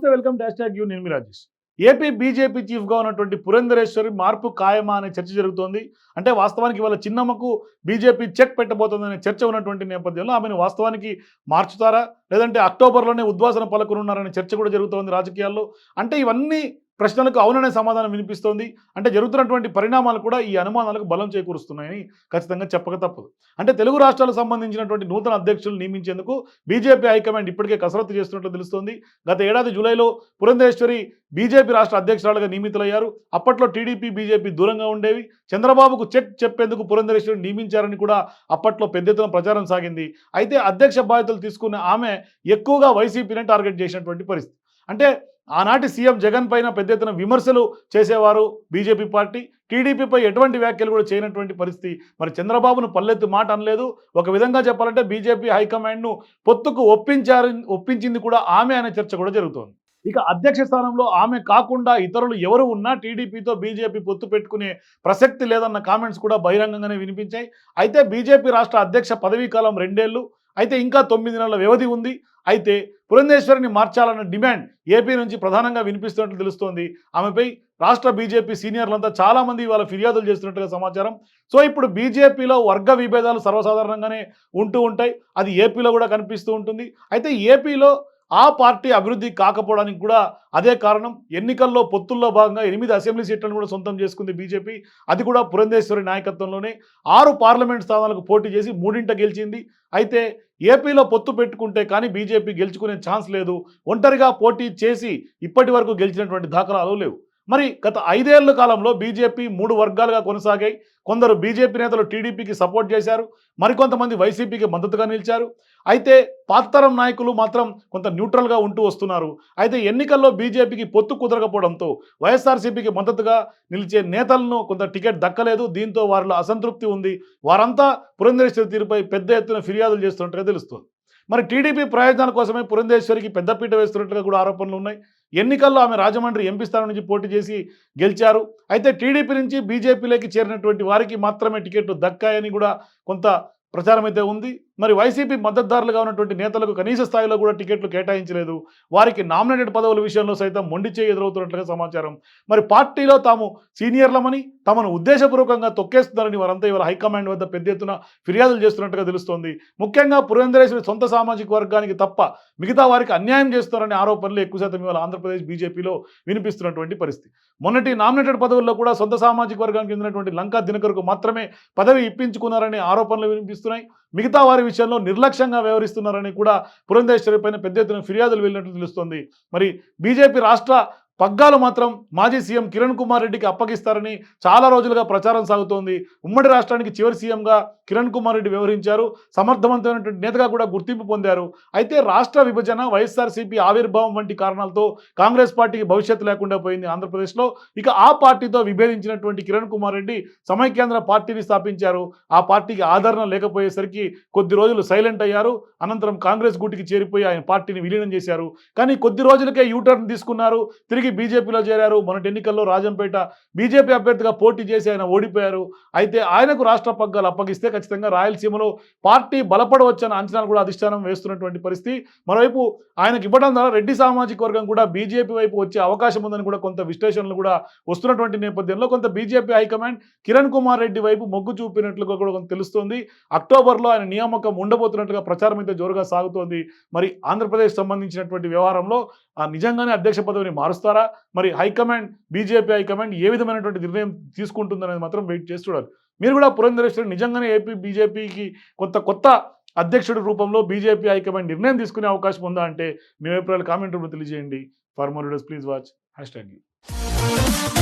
నమస్తే welcome dash tag you నేను Rajesh. AP BJP చీఫ్గా ఉన్నటువంటి పురంధరేశ్వరి మార్పు ఖాయమా అనే చర్చ జరుగుతోంది. అంటే వాస్తవానికి వాళ్ళ చిన్నమ్మకు బీజేపీ చెక్ పెట్టబోతోందనే చర్చ ఉన్నటువంటి నేపథ్యంలో ఆమెను వాస్తవానికి మార్చుతారా? లేదంటే అక్టోబర్లోనే ఉద్వాసన పలకనున్నారనే చర్చ కూడా జరుగుతోంది రాజకీయాల్లో. అంటే ఇవన్నీ ప్రశ్నలకు అవుననే సమాధానం వినిపిస్తోంది. అంటే జరుగుతున్నటువంటి పరిణామాలు కూడా ఈ అనుమానాలకు బలం చేకూరుస్తున్నాయని ఖచ్చితంగా చెప్పక తప్పదు. అంటే తెలుగు రాష్ట్రాలకు సంబంధించినటువంటి నూతన అధ్యక్షులు నియమించేందుకు బీజేపీ హైకమాండ్ ఇప్పటికే కసరత్తు చేస్తున్నట్లు తెలుస్తోంది. గత ఏడాది జూలైలో పురంధేశ్వరి బీజేపీ రాష్ట్ర అధ్యక్షురాలుగా నియమితులయ్యారు. అప్పట్లో టీడీపీ బీజేపీ దూరంగా ఉండేవి. చంద్రబాబుకు చెక్ చెప్పేందుకు పురంధరేశ్వరి నియమించారని కూడా అప్పట్లో పెద్ద ఎత్తున ప్రచారం సాగింది. అయితే అధ్యక్ష బాధ్యతలు తీసుకున్న ఆమె ఎక్కువగా వైసీపీనే టార్గెట్ చేసినటువంటి పరిస్థితి. అంటే ఆనాటి సీఎం జగన్ పైన పెద్ద ఎత్తున విమర్శలు చేసేవారు బీజేపీ పార్టీ. టీడీపీపై ఎటువంటి వ్యాఖ్యలు కూడా చేయనటువంటి పరిస్థితి. మరి చంద్రబాబును పల్లెత్తు మాట అనలేదు. ఒక విధంగా చెప్పాలంటే బీజేపీ హైకమాండ్ను పొత్తుకు ఒప్పించారు ఒప్పించింది కూడా ఆమె అనే చర్చ కూడా జరుగుతోంది. ఇక అధ్యక్ష స్థానంలో ఆమె కాకుండా ఇతరులు ఎవరు ఉన్నా టీడీపీతో బీజేపీ పొత్తు పెట్టుకునే ప్రసక్తి లేదన్న కామెంట్స్ కూడా బహిరంగంగానే వినిపించాయి. అయితే బీజేపీ రాష్ట్ర అధ్యక్ష పదవీ కాలం రెండేళ్ళు అయితే ఇంకా తొమ్మిది నెలల వ్యవధి ఉంది. అయితే పురంధేశ్వరిని మార్చాలన్న డిమాండ్ ఏపీ నుంచి ప్రధానంగా వినిపిస్తున్నట్లు తెలుస్తోంది. ఆమెపై రాష్ట్ర బీజేపీ సీనియర్లంతా చాలామంది ఇవాళ ఫిర్యాదులు చేస్తున్నట్టుగా సమాచారం. సో ఇప్పుడు బీజేపీలో వర్గ విభేదాలు సర్వసాధారణంగానే ఉంటూ ఉంటాయి. అది ఏపీలో కూడా కనిపిస్తూ ఉంటుంది. అయితే ఏపీలో ఆ పార్టీ అభివృద్ధి కాకపోవడానికి కూడా అదే కారణం. ఎన్నికల్లో పొత్తుల్లో భాగంగా ఎనిమిది అసెంబ్లీ సీట్లను కూడా సొంతం చేసుకుంది బీజేపీ. అది కూడా పురంధేశ్వరి నాయకత్వంలోనే. ఆరు పార్లమెంట్ స్థానాలకు పోటీ చేసి మూడింట గెలిచింది. అయితే ఏపీలో పొత్తు పెట్టుకుంటే కానీ బీజేపీ గెలుచుకునే ఛాన్స్ లేదు. ఒంటరిగా పోటీ చేసి ఇప్పటి వరకు గెలిచినటువంటి దాఖలాలు లేవు. మరి గత ఐదేళ్ళ కాలంలో బీజేపీ మూడు వర్గాలుగా కొనసాగాయి. కొందరు బీజేపీ నేతలు టీడీపీకి సపోర్ట్ చేశారు. మరికొంతమంది వైసీపీకి మద్దతుగా నిలిచారు. అయితే పాతరం నాయకులు మాత్రం కొంత న్యూట్రల్గా ఉంటూ వస్తున్నారు. అయితే ఎన్నికల్లో బీజేపీకి పొత్తు కుదరకపోవడంతో వైఎస్ఆర్సీపీకి మద్దతుగా నిలిచే నేతలను కొంత టికెట్ దక్కలేదు. దీంతో వారిలో అసంతృప్తి ఉంది. వారంతా పురంధేశ్వరి తీరుపై పెద్ద ఎత్తున ఫిర్యాదులు చేస్తున్నట్టుగా తెలుస్తుంది. మరి టీడీపీ ప్రయోజనాల కోసమే పురంధేశ్వరికి పెద్దపీట వేస్తున్నట్టుగా కూడా ఆరోపణలు ఉన్నాయి. ఎన్నికల్లో ఆమె రాజమండ్రి ఎంపీ స్థానం నుంచి పోటీ చేసి గెలిచారు. అయితే టీడీపీ నుంచి బీజేపీలోకి చేరినటువంటి వారికి మాత్రమే టికెట్ దక్కాయని కూడా కొంత ప్రచారం అయితే ఉంది. మరి వైసీపీ మద్దతుదారులుగా ఉన్నటువంటి నేతలకు కనీస స్థాయిలో కూడా టికెట్లు కేటాయించలేదు. వారికి నామినేటెడ్ పదవుల విషయంలో సైతం మొండి చేయి ఎదురవుతున్నట్లుగా సమాచారం. మరి పార్టీలో తాము సీనియర్లమని తమను ఉద్దేశపూర్వకంగా తొక్కేస్తున్నారని వారంతా ఇవాళ హైకమాండ్ వద్ద పెద్ద ఎత్తున ఫిర్యాదులు చేస్తున్నట్టుగా తెలుస్తోంది. ముఖ్యంగా పురేంద్రేశ్వరి సొంత సామాజిక వర్గానికి తప్ప మిగతా వారికి అన్యాయం చేస్తున్నారనే ఆరోపణలు ఎక్కువ శాతం ఇవాళ ఆంధ్రప్రదేశ్ బీజేపీలో వినిపిస్తున్నటువంటి పరిస్థితి. మొన్నటి నామినేటెడ్ పదవుల్లో కూడా సొంత సామాజిక వర్గానికి చెందినటువంటి లంకా దినకర్కు మాత్రమే పదవి ఇప్పించుకున్నారనే ఆరోపణలు వినిపిస్తున్నాయి. మిగతా వారి విషయంలో నిర్లక్ష్యంగా వ్యవహరిస్తున్నారని కూడా పురంధేశ్వరి పైన పెద్ద ఎత్తున ఫిర్యాదులు వెళ్ళినట్లు తెలుస్తోంది. మరి బీజేపీ రాష్ట్ర పగ్గాలు మాత్రం మాజీ సీఎం కిరణ్ కుమార్ రెడ్డికి అప్పగిస్తారని చాలా రోజులుగా ప్రచారం సాగుతోంది. ఉమ్మడి రాష్ట్రానికి చివరి సీఎంగా కిరణ్ కుమార్ రెడ్డి వ్యవహరించారు. సమర్థవంతమైనటువంటి నేతగా కూడా గుర్తింపు పొందారు. అయితే రాష్ట్ర విభజన వైఎస్ఆర్సీపీ ఆవిర్భావం వంటి కారణాలతో కాంగ్రెస్ పార్టీకి భవిష్యత్తు లేకుండా పోయింది ఆంధ్రప్రదేశ్లో. ఇక ఆ పార్టీతో విభేదించినటువంటి కిరణ్ కుమార్ రెడ్డి సమైక్యాంధ్ర పార్టీని స్థాపించారు. ఆ పార్టీకి ఆదరణ లేకపోయేసరికి కొద్ది రోజులు సైలెంట్ అయ్యారు. అనంతరం కాంగ్రెస్ గూటికి చేరిపోయి ఆయన పార్టీని విలీనం చేశారు. కానీ కొద్ది రోజులకే యూటర్న్ తీసుకున్నారు. తిరిగి బీజేపీలో చేరారు. మొన్నటి ఎన్నికల్లో రాజంపేట బీజేపీ అభ్యర్థిగా పోటీ చేసి ఆయన ఓడిపోయారు. అయితే ఆయనకు రాష్ట్ర పగ్గాలు అప్పగిస్తే ఖచ్చితంగా రాయలసీమలో పార్టీ బలపడవచ్చన్న అంచనాలు కూడా అధిష్టానం వేస్తున్నటువంటి పరిస్థితి. మరోవైపు ఆయనకు ఇవ్వడం ద్వారా రెడ్డి సామాజిక వర్గం కూడా బీజేపీ వైపు వచ్చే అవకాశం ఉందని కూడా కొంత విశ్లేషణలు కూడా వస్తున్నటువంటి నేపథ్యంలో కొంత BJP high command Kiran Kumar Reddy వైపు మొగ్గు చూపినట్లుగా కూడా కొంత తెలుస్తోంది. అక్టోబర్లో ఆయన నియామకం ఉండబోతున్నట్టుగా ప్రచారం అయితే జోరుగా సాగుతోంది. మరి ఆంధ్రప్రదేశ్ సంబంధించినటువంటి వ్యవహారంలో ఆ నిజంగానే అధ్యక్ష పదవిని మారుస్తారా? మరి హైకమాండ్ బీజేపీ హైకమాండ్ ఏ విధమైనటువంటి నిర్ణయం తీసుకుంటుందనేది మాత్రం వెయిట్ చేసి చూడాలి. మీరు కూడా పురంధరేశ్వరి నిజంగానే ఏపీ బీజేపీకి కొంత కొత్త అధ్యక్షుడి రూపంలో బీజేపీ హైకమాండ్ నిర్ణయం తీసుకునే అవకాశం ఉందా అంటే మీ అభిప్రాయాలు కామెంట్ రూపంలో తెలియజేయండి. Farmer please watch. Hash tag